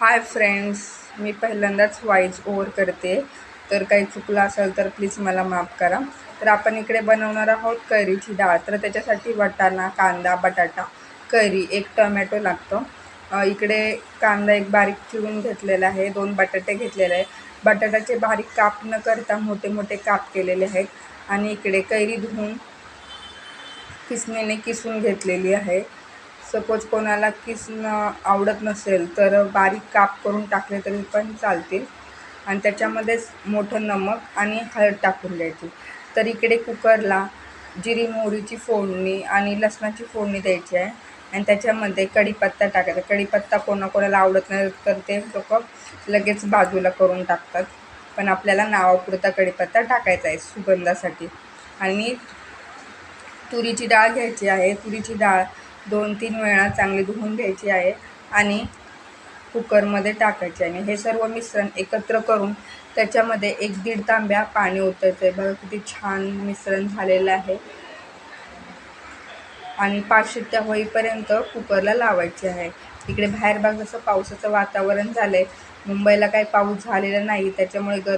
Hi friends मी पहिल्यांदाच voice over करते. तर काही चुकलं असेल तर प्लीज मला माफ करा. तर आपण इकडे बनवणार आहोत करीची डाळ. तर त्याच्यासाठी वटाणा कांदा बटाटा करी एक टोमॅटो लागतो. इकडे कांदा एक बारीक चिरून घेतलेला आहे. दोन बटाटे घेतलेले आहे बटाट्याचे बारीक काप न करता मोठे मोठे काप केलेले आहेत. आणि इकडे कैरी धुवून किसणीने किसून घेतलेली आहे. सपोज कोणाला किसणं आवडत नसेल तर बारीक काप करून टाकले तरी पण चालतील. आणि त्याच्यामध्येच मोठं नमक आणि हळद टाकून द्यायची. तर इकडे कुकरला जिरी मोहरीची फोडणी आणि लसणाची फोडणी द्यायची आहे. आणि त्याच्यामध्ये कढीपत्ता टाकायचा. कढीपत्ता कोणाकोणाला आवडत नाही तर ते लोक लगेच बाजूला करून टाकतात. पण आपल्याला नावापुरता कढीपत्ता टाकायचा आहे सुगंधासाठी. आणि तुरीची डाळ घ्यायची आहे. तुरीची डाळ दोन तीन वेळा चांगली धुवून घ्यायची आहे आणि कुकरमध्ये टाकायचे आणि हे सर्व मिश्रण एकत्र करून त्याच्यामध्ये एक दीड तांब्या पाणी ओतायचं आहे बघा किती छान मिश्रण झालेलं आहे. आणि पाच शिट्ट्या होईपर्यंत कुकरला लावायचे आहे. इकडे बाहेर बघ जसं पावसाचं वातावरण झालं आहे मुंबईला काही पाऊस झालेला नाही त्याच्यामुळे गर